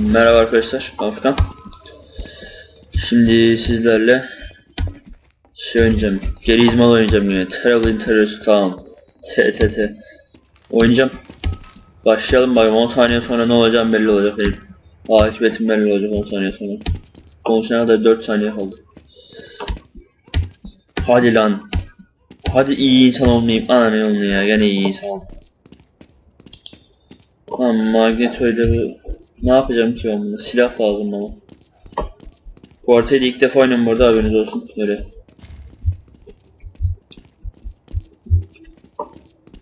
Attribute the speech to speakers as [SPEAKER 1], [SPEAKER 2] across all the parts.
[SPEAKER 1] Merhaba arkadaşlar, Afgan. Şimdi sizlerle şey oynayacağım, geri izmal oynayacağım yine. Traveling Terrorist Town, TTT. Oynayacağım. Başlayalım bakayım 10 saniye sonra ne olacağım belli olacak benim. Akıbetim belli olacak 10 saniye sonra. Konuşana kadar 4 saniye kaldı. Hadi lan. Hadi iyi insan olmayayım. Ana ne olmuyor ya, gene iyi insan oldum. Lan magnetoyla bu... Ne yapacağım ki ben bunu? Silah lazım bana. Da ilk defa oynuyorum bu arada haberiniz olsun. Öyle.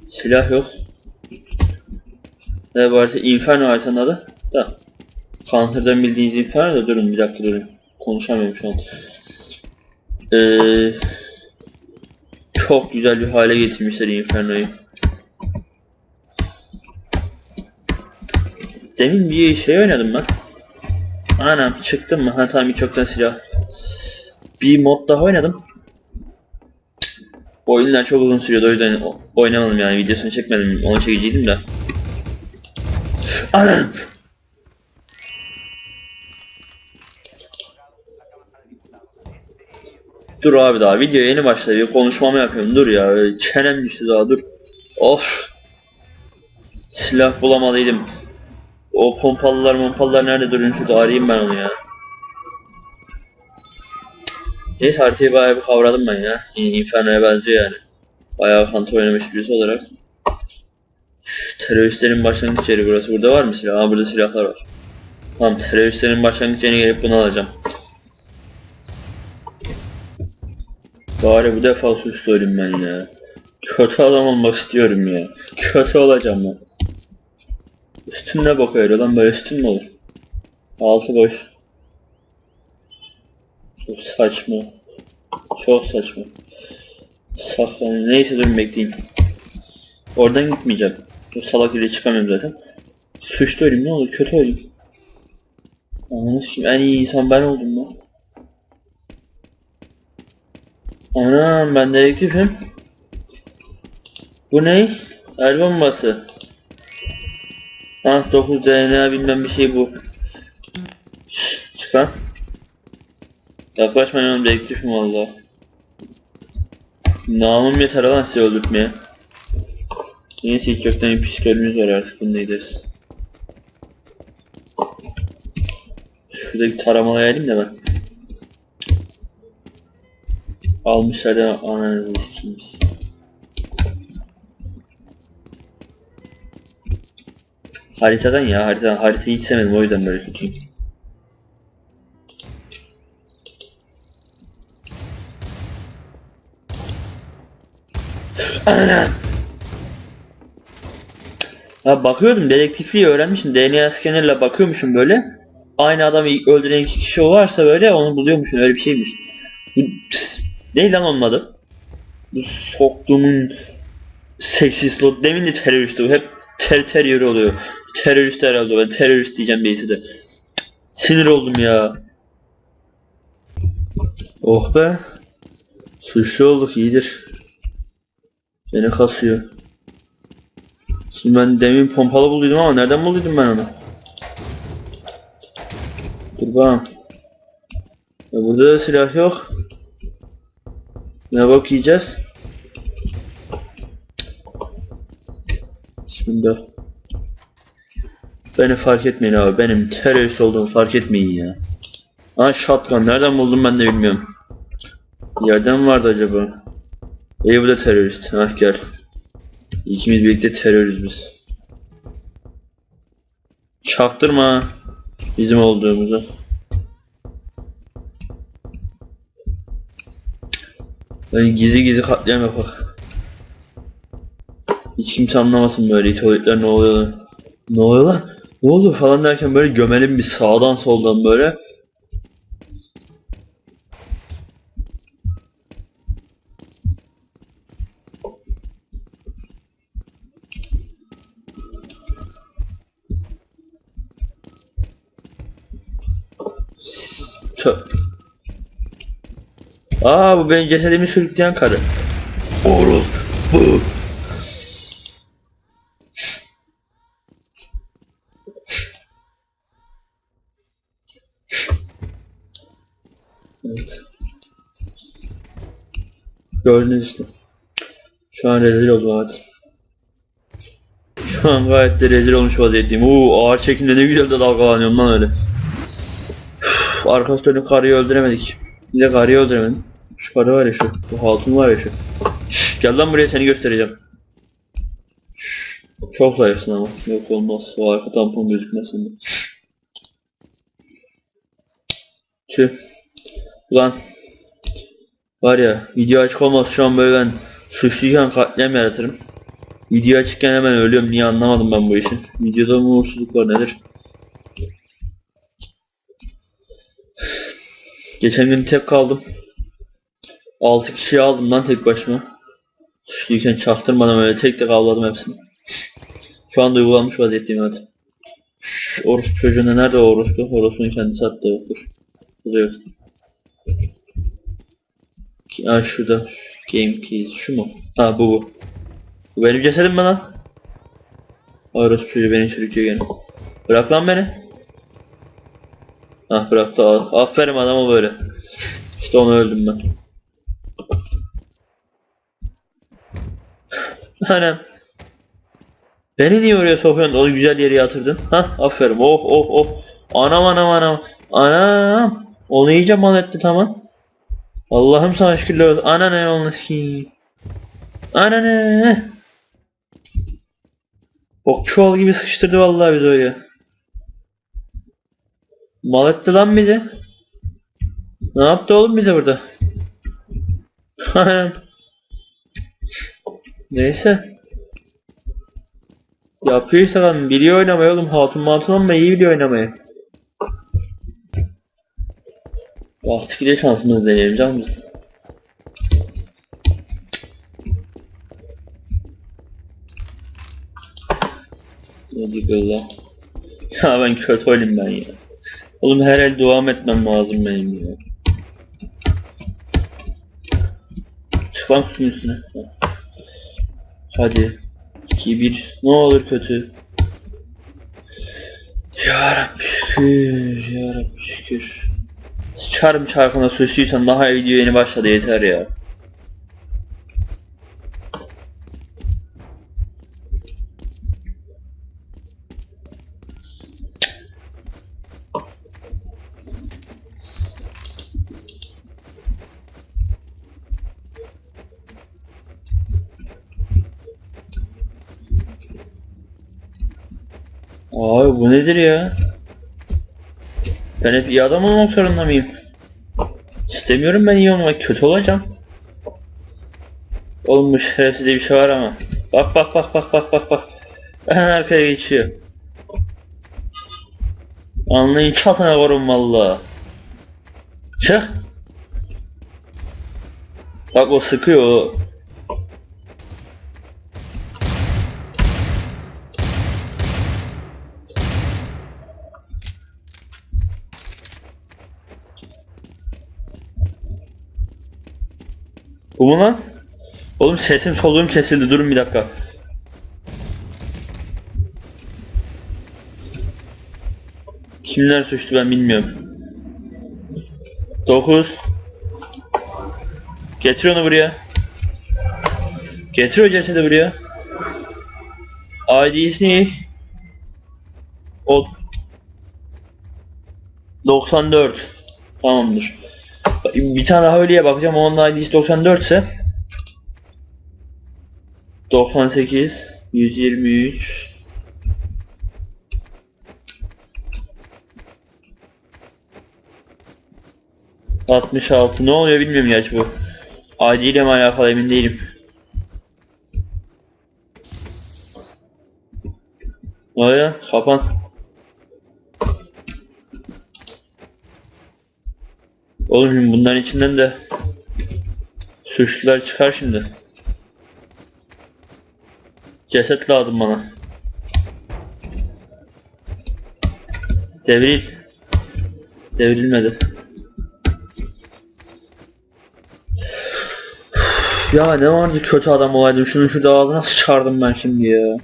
[SPEAKER 1] Silah yok. Ne bu harita? Inferno haritanın adı. Da. Counter'dan bildiğiniz Inferno da durun bir dakika durun. Konuşamıyorum şu an. Ee, çok güzel bir hale getirmişler Inferno'yu. Demin bir şey oynadım ben. Anam çıktım mı? Ha tamam bir çoktan silah. Bir mod daha oynadım. Oyunlar çok uzun sürüyordu o yüzden oynamadım yani videosunu çekmedim. Onu çekeceydim de. Anam! Dur abi daha video yeni başladı. Konuşmamı yapıyorum. Dur ya. Çenem düştü daha dur. Of. Silah bulamalıydım. O pompalılar pompalılar nerede duruyor şurada arayayım ben onu ya. Neyse haritayı bayağı bir kavradım ben ya. İn- Inferno'ya benziyor yani. Bayağı fanta oynamış birisi olarak. Teröristlerin başlangıç yeri burası. Burada var mı silah? Aa burada silahlar var. Tamam teröristlerin başlangıç yerine gelip bunu alacağım. Bari bu defa suçlu olayım ben ya. Kötü adam olmak istiyorum ya. Kötü olacağım ben. Üstün ne bakıyor lan böyle üstün mü olur? Altı boş. Çok saçma. Çok saçma. Saklan neyse durun bekleyeyim. Oradan gitmeyeceğim. Bu salak ile çıkamıyorum zaten. Suçlu olayım ne olur kötü olayım. Ananı sikeyim en iyi insan ben oldum lan. Anam ben dedektifim. Bu ne? El bombası. Ah 9 DNA bilmem bir şey bu. Şşş, Çıkan. Yaklaşmayın oğlum dedektifim valla. Namım yeter lan sizi öldürtmeye. Neyse ilk kökten bir psikolojimiz var artık bunu ederiz. Şuradaki taramalayalım da ben. Almışlar da ananızı sikeyim Haritadan ya harita haritayı hiç sevmedim o yüzden böyle. Ana! Ya bakıyordum dedektifliği öğrenmişim DNA scannerla bakıyormuşum böyle. Aynı adamı öldüren iki kişi varsa böyle onu buluyormuşum öyle bir şeymiş. Ne lan onun adı? Bu soktuğumun seksist demin de teröristi bu hep ter terör oluyor. Terörist herhalde ben terörist diyeceğim birisi de. Sinir oldum ya. Oh be. Suçlu olduk iyidir. Beni kasıyor. Şimdi ben demin pompalı bulduydum ama nereden bulduydum ben onu? Dur bakalım. Ya burada da silah yok. Ne bak yiyeceğiz? Bismillah. Beni fark etmeyin abi. Benim terörist olduğumu fark etmeyin ya. Aa shotgun. Nereden buldum ben de bilmiyorum. Yerden vardı acaba? İyi bu da terörist. Hah gel. İkimiz birlikte teröriz biz. Çaktırma. Bizim olduğumuzu. Böyle gizli gizli katliam yapak. Hiç kimse anlamasın böyle tuvaletler ne oluyor lan? Ne oluyor lan? Ne oluyor falan derken böyle gömelim bir sağdan soldan böyle. Tö. Aa bu benim cesedimi sürükleyen karı. Orul bu. Gördünüz işte. Şu an rezil oldu hayat. Şu an gayet de rezil olmuş vaziyetteyim. Uuu ağır çekimde ne güzel de dalgalanıyorum lan öyle. Üf, Arkası dönük karıyı öldüremedik. Bir de karıyı öldüremedim. Şu karı var ya şu. Bu hatun var ya şu. Şşş, gel lan buraya seni göstereceğim. Şşş, Çok zayıfsın ama. Yok olmaz. O arka tampon gözükmesin. Tüh. Ulan. Var ya video açık olmaz şu an böyle ben suçluyken katliam yaratırım. Video açıkken hemen ölüyorum niye anlamadım ben bu işi. Videoda uğursuzluk var nedir? Geçen gün tek kaldım. 6 kişiyi aldım lan tek başıma. Suçluyken çaktırmadan öyle tek tek avladım hepsini. Şu an duygulanmış vaziyetteyim evet. Şşş, orospu çocuğunda nerede orospu? Orospunun kendisi hatta yoktur. Burada yok. Ha şurada. Game keys. Şu mu? Ha bu bu. Bu benim cesedim mi lan? Orospu çocuğu beni sürüklüyor gene. Bırak lan beni. Hah bıraktı. al. Aferin adama böyle. İşte onu öldüm ben. Anam. Beni niye oraya sokuyorsun? O güzel yere yatırdın. Hah aferin. Oh oh oh. Anam anam anam. Anam. Onu iyice mal etti tamam. Allah'ım sana şükürler olsun. Ana ne olmuş ki? Ana ne? Ok çuval gibi sıkıştırdı vallahi bizi öyle. Mal etti lan bizi. Ne yaptı oğlum bize burada? Neyse. Yapıyorsa lan biliyor oynamayı oğlum. Hatun matun ama iyi biliyor oynamayı. Lastik ile şansımızı deneyelim canım. biz. Hadi böyle. Ya ben kötü olayım ben ya. Oğlum her el devam etmem lazım benim ya. Çık lan üstüne. Hadi. 2 1 ne olur kötü. Ya Rabbi şükür, ya Rabbi şükür. Sıçarım çarkına suçluysan daha video yeni başladı yeter ya. Abi bu nedir ya? Ben hep iyi adam olmak zorunda mıyım? İstemiyorum ben iyi olmak, kötü olacağım. Oğlum bu bir şey var ama. Bak bak bak bak bak bak bak. Hemen arkaya geçiyor. Anlayın çatına korun valla. Çık. Bak o sıkıyor o. Bu mu lan? Oğlum sesim soluğum kesildi durun bir dakika. Kimler suçlu ben bilmiyorum. 9 Getir onu buraya. Getir o cesedi buraya. ID'si o 94 Tamamdır. Bir tane daha öyleye bakacağım. Onun ID'si 94 ise 98 123 66 ne oluyor bilmiyorum gerçi bu. İle mi alakalı emin değilim. Aynen kapan. Oğlum bunların içinden de suçlular çıkar şimdi. Ceset lazım bana. Devril. Devrilmedi. Ya ne vardı kötü adam olaydım şunu şurada ağzına sıçardım ben şimdi ya.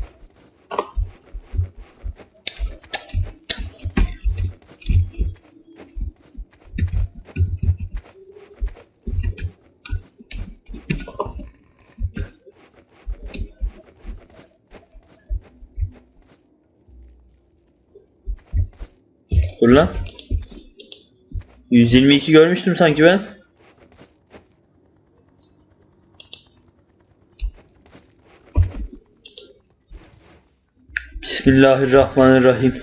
[SPEAKER 1] Dur lan. 122 görmüştüm sanki ben. Bismillahirrahmanirrahim.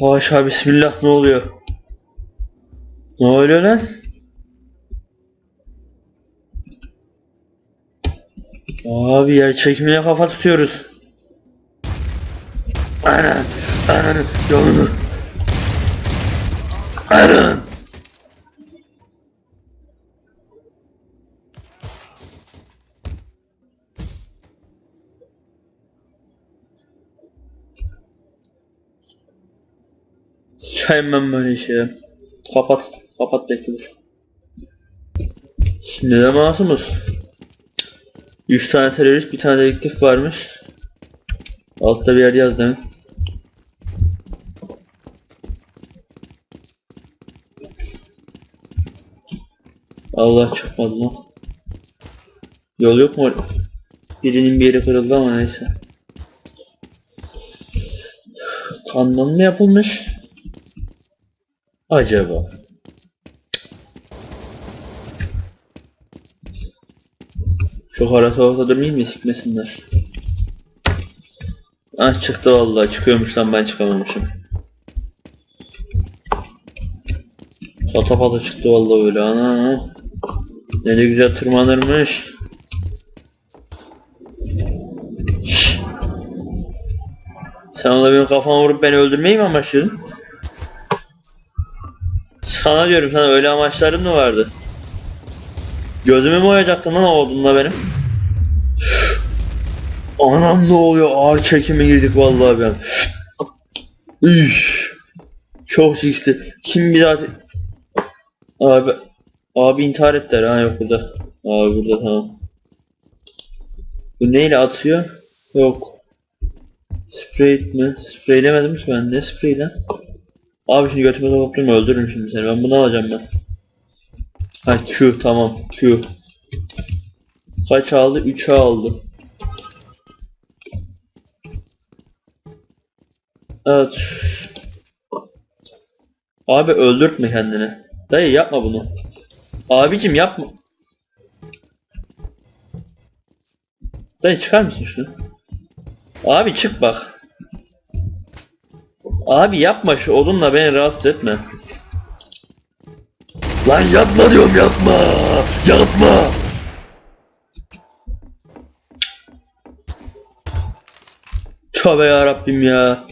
[SPEAKER 1] Haşa bismillah ne oluyor? Ne oluyor lan? Abi yer çekimine kafa tutuyoruz. Ana, ananı, yolunu. Sıçayım ben böyle işe. Kapat, kapat bekliyor. Şimdi de masumuz. 3 tane terörist, bir tane dedektif varmış. Altta bir yer yazdı. Allah çıkmadı lan. Yol yok mu? Birinin bir yeri kırıldı ama neyse. Kandan mı yapılmış? Acaba? Şu harasa ortada durmayayım mı sikmesinler. Ah çıktı vallahi çıkıyormuş lan ben çıkamamışım. Pata pata çıktı vallahi öyle ana. Ne de güzel tırmanırmış. Sen ona benim kafama vurup beni öldürmeyi mi amaçlıyordun? Sana diyorum sana öyle amaçların mı vardı? Gözümü mü oyacaktın lan o odunla benim? Anam ne oluyor? Ağır çekime girdik vallahi ben. Üş. Çok şişti. Kim bir daha... Abi... Abi intihar ettiler ha yok burada. Abi burada tamam. Bu neyle atıyor? Yok. Sprey mi? Spreylemedim ki ben. Ne sprey lan? Abi şimdi götüme soktum öldürürüm şimdi seni. Ben bunu alacağım ben. Ha Q tamam Q. Kaç aldı? 3'e aldı. Evet. Abi öldürtme kendini. Dayı yapma bunu. Abicim yapma. Dayı çıkar mısın şunu? Abi çık bak. Abi yapma şu odunla beni rahatsız etme. Lan yapma diyorum yapma. Yapma. Tövbe ya Rabbim ya.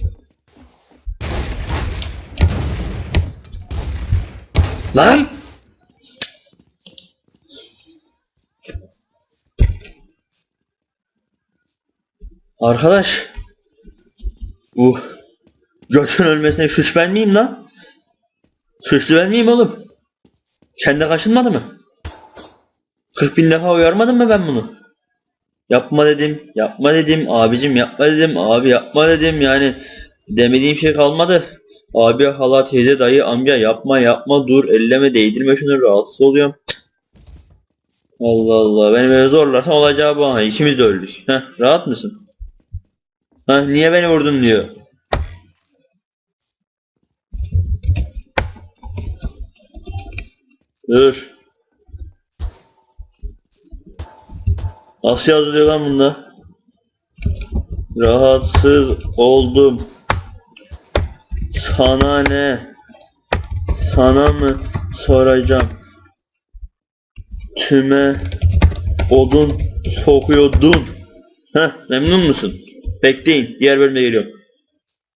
[SPEAKER 1] Lan! Arkadaş. Bu götün ölmesine suç ben miyim lan? Suçlu ben miyim oğlum? Kendi kaşınmadı mı? 40 bin defa uyarmadım mı ben bunu? Yapma dedim, yapma dedim, abicim yapma dedim, abi yapma dedim yani demediğim şey kalmadı. Abi, hala, teyze, dayı, amca yapma yapma dur elleme değdirme şunu rahatsız oluyorum. Allah Allah beni böyle zorlarsan olacağı bu ikimiz de öldük. Heh, rahat mısın? Heh, niye beni vurdun diyor. Dur. Nasıl yazılıyor lan bunda? Rahatsız oldum. Sana ne? Sana mı soracağım? Tüme odun sokuyordun. Heh memnun musun? Bekleyin diğer bölüme geliyorum.